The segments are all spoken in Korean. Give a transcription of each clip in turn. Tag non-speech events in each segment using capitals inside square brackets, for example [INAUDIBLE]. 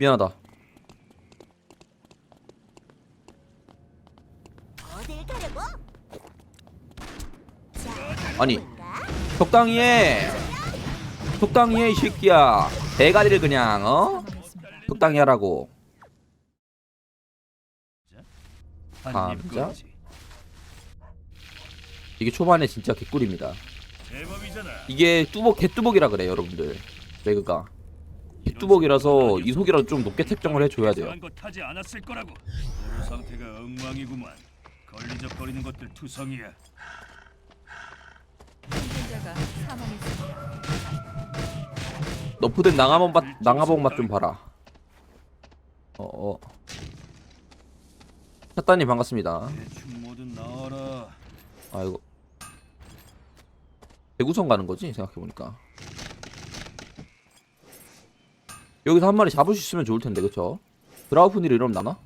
미안하다. 어딜 가려고? 자, 아니? 적당히 해. 적당히 해 이 새끼야. 대가리를 그냥 어? 적당히 하라고. 감자? 이게 초반에 진짜 개꿀입니다. 이게 뚜벅 개뚜벅이라 그래 여러분들. 매그가 개뚜벅이라서 이 속이라도 좀 높게 책정을 해줘야 돼요. 거 타지 않았을 거라고. 그 상태가 엉망이구만. 걸리적거리는 것들 투성이야. 생존자가 사망했습니다. 너프된 낭하봉 맛 낭하봉 맛좀 봐라. 어 어. 샷단님 반갑습니다. 대충 뭐든 나와라. 아 이거 대구선 가는 거지 생각해 보니까. 여기서 한 마리 잡을 수 있으면 좋을 텐데 그쵸? 드라우프니를 이러면 나나?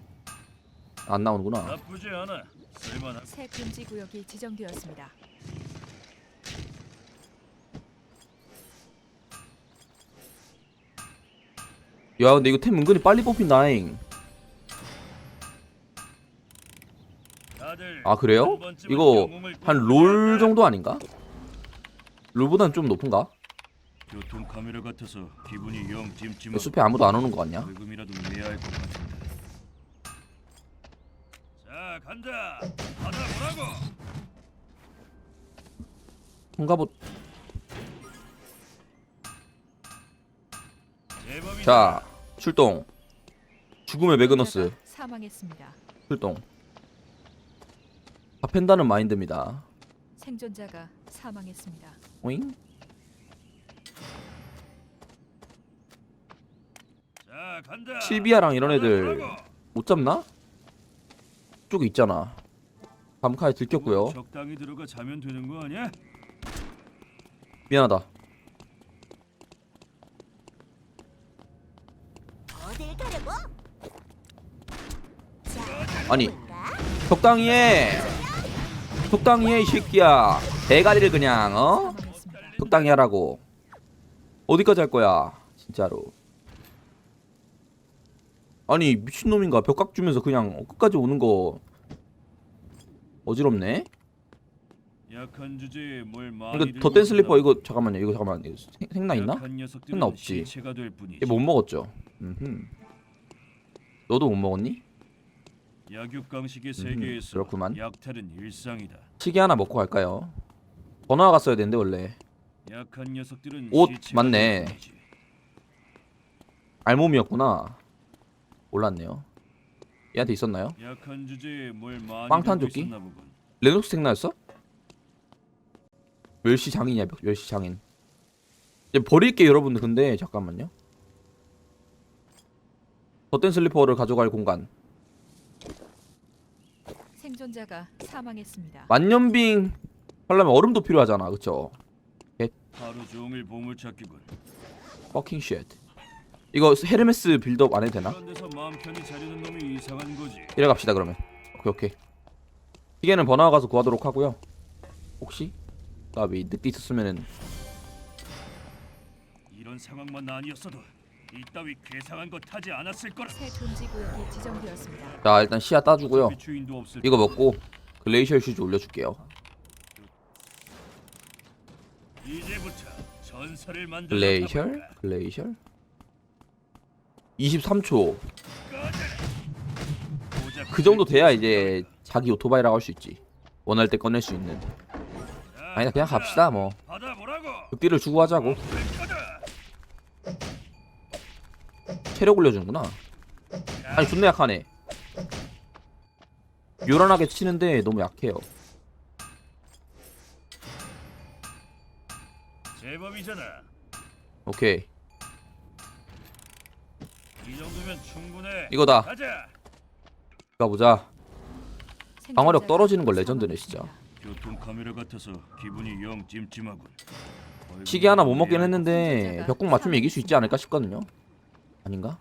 안 나오는구나. 나쁘지 않아. 쓸만한. 새 금지 구역이 지정되었습니다. 야 근데 이거 템 은근히 빨리 뽑힌다잉. 다들 아 그래요? 이거 한 롤. 정도 아닌가? 롤보단 좀 높은가? 카메라 같아서 기분이 영 찜찜하고 숲에 아무도 안 오는 거 같냐? 벌금이라도 내야 할 것 같은데. 자 간다. 받아 보라고. 통가보 제법이다. 자 출동 죽음의 매그너스 사망했습니다. 출동 다 팬다는 마인드입니다 생존자가 사망했습니다. 오잉? 실비아랑 이런 애들. 못 잡나? 쪽에 있잖아 밤카에 들켰고요 적당히 들어가 자면 되는 거 아니야? 미안하다 어딜 가려고? 자, 아니? 적당히 해 적당히 해 이 새끼야 대가리를 그냥 어? 적당히 하라고 어디까지 할 거야 진짜로 아니 미친놈인가 벽각 주면서 그냥 끝까지 오는 거 어지럽네 약한 주제에 뭘 많이 이거 들고 덧댄 슬리퍼? 이거 잠깐만요 이거 잠깐만 이거 생- 생나 있나? 약한 녀석들은 생나 없지. 시체가 될 뿐이지. 얘 못 먹었죠 음흠. 너도 못 먹었니? 약육강식의 세계에서 그렇구만. 약탈은 일상이다. 시계 하나 먹고 갈까요? 번화가 갔어야 되는데 원래 약한 녀석들은 옷 시체가 맞네. 될 뿐이지. 알몸이었구나 몰랐네요 얘한테 있었나요? 약한 주제에 뭘 많이 빵탄 조끼? 레녹스 생나였어? 멸시 장인이야 멸시 장인 이제 버릴게 여러분들 근데 잠깐만요 덧댄 슬리퍼를 가져갈 공간 생존자가 사망했습니다. 만년빙 하려면 얼음도 필요하잖아 그쵸? 하루 종일 보물 찾기군. fucking shit 이거 헤르메스 빌드업 안 해도 되나? 이래 갑시다 그러면 오케이 오케이 시계는 번화가 가서 구하도록 하고요 혹시? 나왜 늦게 있었으면은 이런 상황만 아니었어도 이따위 괴상한 거 타지 않았을 거라. 새 금지 구역이 지정되었습니다. 자 일단 시야 따주고요 어차피 주인도 없을 이거 먹고 글레이셔 슈즈 올려줄게요 이제부터 전설을 만들어 글레이셔? 글레이셔? 23초. 그 정도 돼야 이제 자기 오토바이라고 할 수 있지. 원할 때 꺼낼 수 있는. 아니다 그냥 갑시다 뭐. 극딜을 주고 하자고. 체력 올려주는구나. 아니 존나 약하네. 요란하게 치는데 너무 약해요. 오케이 이 정도면 충분해. 이거다 가자. 가보자 방어력 떨어지는 거 레전드네, 진짜. 사망했습니다. 교통 카메라 같아서 기분이 영 찜찜하군. 시계 하나 못 먹긴 했는데 벽공 맞추면 이길 수 있지 않을까 싶거든요 아닌가?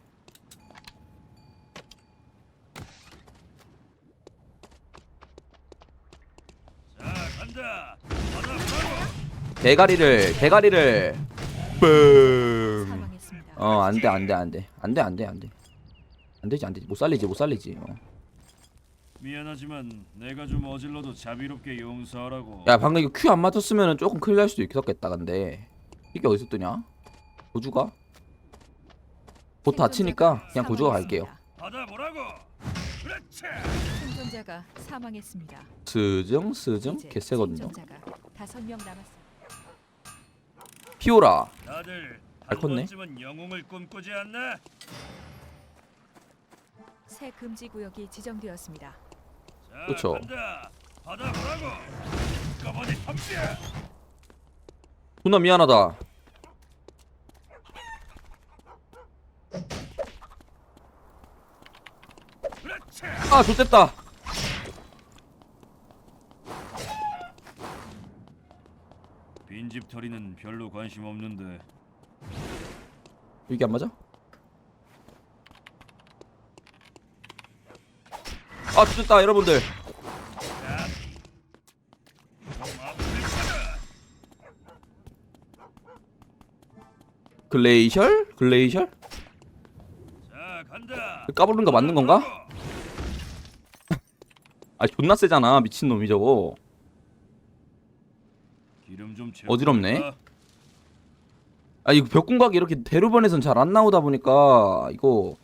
자 간다. 받아보라고. 대가리를 대가리를 뻥 사망했습니다. 어 안 돼 안 돼 안 돼 안 돼 안 돼 안 돼 안 되지 안 되지 못 살리지 못 살리지 어. 미안하지만 내가 좀 어질러도 자비롭게 용서하라고. 야 방금 이거 큐 안 맞췄으면 조금 큰일 날 수도 있겠다 근데 이게 어디서 뜨냐 고주가 곧 다치니까 그냥 고주가 갈게요 받아 보라고. 그렇지. 생존자가 사망했습니다. 스증 이제 개쎄거든요 생존자가 다섯 명 남았습니다. 피오라 다들 잘한 컸네. 번쯤은 영웅을 꿈꾸지 않나? 새 금지 구역이 지정되었습니다. 자, 그쵸. 간다. 받아보라고. 꺼버리 덤벼. 존나 미안하다 그렇지. 아 좋됐다 빈집 털이는 별로 관심 없는데 이게 안 맞아? 아 좋됐다 여러분들. 글레이셜? 글레이셜? 자, 간다. 까부르는 거 맞는 건가? [LAUGHS] 아 존나 세잖아 미친놈이 저거. 어지럽네. 아 이거 벽궁각이 이렇게 대로변에선 잘 안 나오다 보니까 이거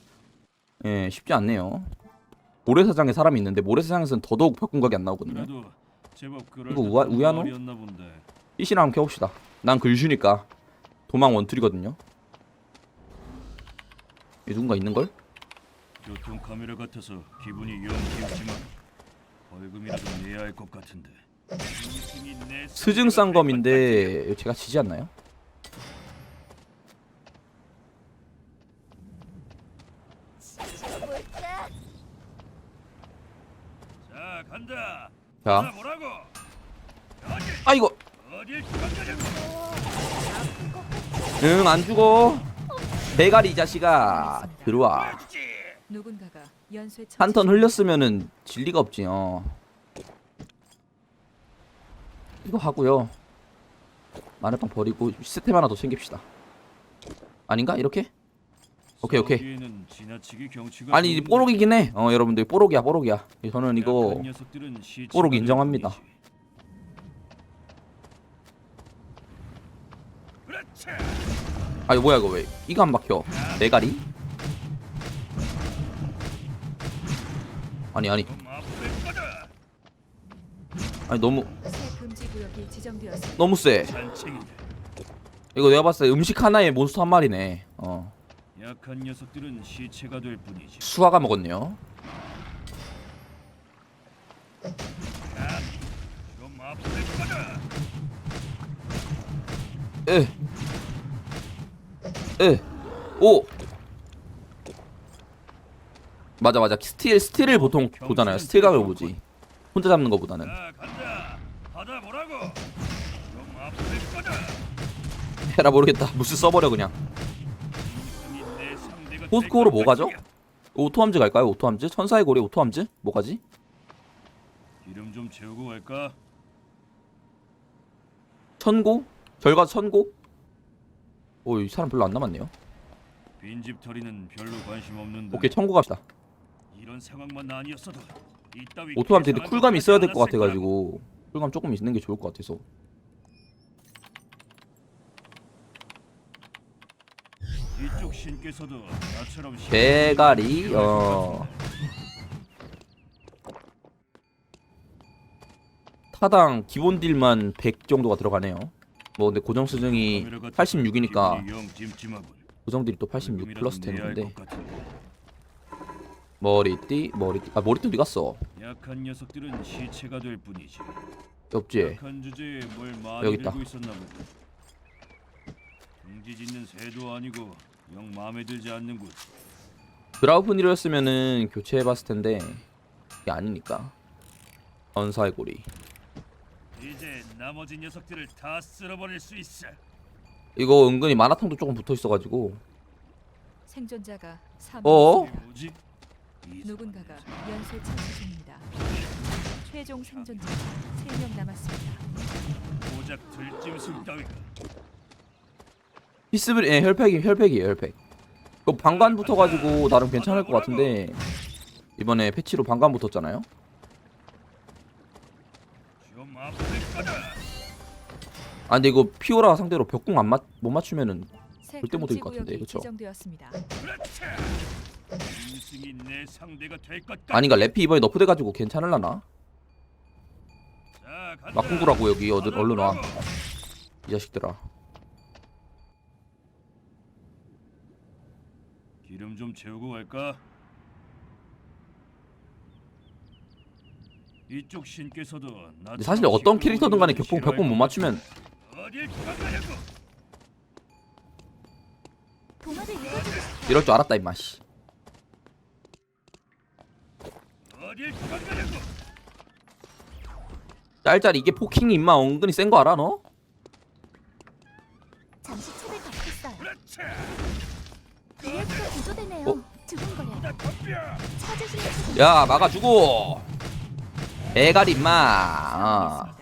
예 쉽지 않네요 모래사장에 사람이 있는데 모래사장에서는 더더욱 벽궁각이 안 나오거든요 나도 제법 그럴 이거 우아- 우야노? 말이었나 본데. 이시나 한번 켜봅시다 난 글슈니까 도망 원툴이거든요 이 누군가 있는 걸? 교통 카메라 같아서 기분이 영 기우지만 벌금이라도 내야 할 것 같은데. 스증 쌍검인데 이거 제가 지지 않나요? 볼까? 자, 간다. 자. 아 이거? 응 안 죽어. 대가리 이 자식아. 들어와. 누군가가 연쇄 처치 한턴 중입니다. 흘렸으면은 진리가 없지 어. 이거 하고요. 마늘빵 버리고 시스템 하나 더 챙깁시다. 아닌가? 이렇게 오케이 오케이 아니 뽀록이긴 해. 어 여러분들 뽀록이야 뽀록이야. 저는 이거 뽀록 될 인정합니다. 아 이거 뭐야 이거 왜 이거 안 박혀? 대가리? 아니 아니. 아니 너무. 너무 세. 잔챙이다. 이거 내가 봤을 때 음식 하나에 몬스터 한 마리네. 어 약한 녀석들은 시체가 될 뿐이지. 수화가 먹었네요. 좀 가자. 에. 에. 오. 맞아 맞아 스틸 스틸을 보통 보잖아요. 스틸각을 보지. 혼자 잡는 거보다는. 간다. 좀 가자. 해라 모르겠다. 무스 써버려 그냥. 될뭐것 가죠? 오토함즈 갈까요? 오토함즈? 천사의 고리 오토함즈? 뭐 가지? 기름 좀 채우고 갈까? 천고? 결과 천고? 오, 이 사람 별로 안 남았네요. 빈집 털이는 별로 관심 없는데. 오케이, 천고 갑시다. 이런 상황만 아니었어도 이따위 오토함즈도 계산한 쿨감이 있어야 될 것. 같아가지고 쿨감 조금 있는 게 좋을 것 같아서. 이쪽 신께서도 나처럼 대가리, 어. 타당 기본 딜만 100 정도가 들어가네요. 뭐 근데 고정 수정이 86이니까 고정 딜이 또 86 플러스 되는 건데 머리띠 머리띠 아 머리띠 어디 갔어? 약한 녀석들은 시체가 될 뿐이지. 없지. 여기 있다. 등지 짓는 새도 아니고 영 마음에 들지 않는군. 드라우프니로였으면은 교체해봤을 텐데 이게 아니니까. 언사의 고리. 이제 나머지 녀석들을 다 쓸어버릴 수 있어. 이거 은근히 마라탕도 조금 붙어 있어가지고 생존자가 사망. 어? 이게 뭐지? 이 누군가가 연쇄 처치 중입니다. 최종 생존자 3명 남았습니다. 고작 들짐승 따위가 피스브리 예 혈팩이 혈팩이에요 혈팩. 그 방관 붙어가지고 나름 괜찮을 것 같은데 이번에 패치로 방관 붙었잖아요. 아 근데 이거 피오라 상대로 벽궁 안 맞 못 맞추면은 새 절대 못할 금지 것 같은데, 그쵸? 아니가 래피 이번에 너프 돼가지고 괜찮을라나? 자, 간다. 막궁구라고 여기 얼른 와. 이 자식들아. 기름 좀 채우고 갈까? 이쪽 신께서도 나 근데 사실 어떤 캐릭터든 간에 격풍 벽궁 못 맞추면 어딜? 도마를. 이럴 줄 알았다 임마 씨. 어딜? 짤짤 이게 포킹이 임마 은근히 센 거 알아 너? 야 막아주고. 대가리 임마. 아.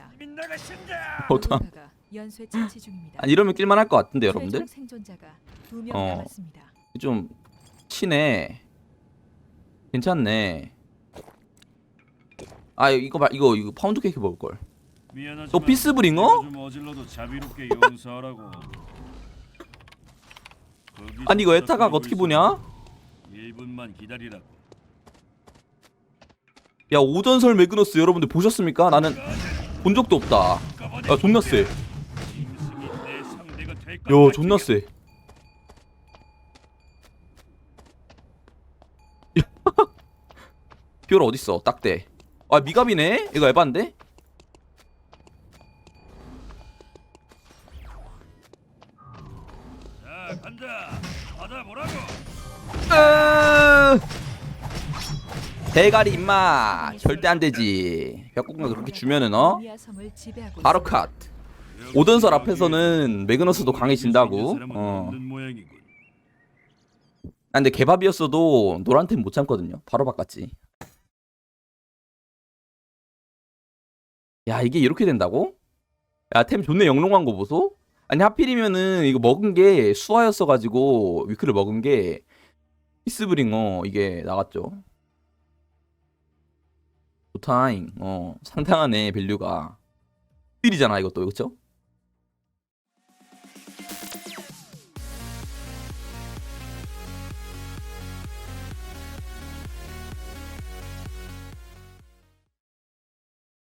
연쇄 처치 중입니다. 아니 이러면 낄만 할 것 같은데 여러분들 최종 생존자가 두명 어. 남았습니다. 좀 치네. 괜찮네. 아 이거 봐 이거 이거 파운드 케이크 먹을 걸. 너 피스브링어? 아니 이거 에타각 어떻게 있어. 보냐? 1분만 기다리라고. 야 오전설 매그너스 여러분들 보셨습니까? 나는 본 적도 없다. [LAUGHS] 야 존나 세. 야것 존나? 세. 피오라 어딨어? 딱대. 아 미갑이네? 이거 에반데? 으... 대가리 임마 절대 안 되지. 벽공가 그렇게 주면은 어? 바로. 컷. 오던설 앞에서는 매그너스도 강해진다고. 어. 아, 근데 개밥이었어도 노란템 못 참거든요. 바로 바꿨지. 야 이게 이렇게 된다고? 야템 존내 영롱한 거 보소? 아니 하필이면은 이거 먹은 게 수화였어가지고 위크를 먹은 게 피스브링어 이게 나갔죠. 좋다잉. 어 상당하네 밸류가. 필이잖아 이것도 그렇죠?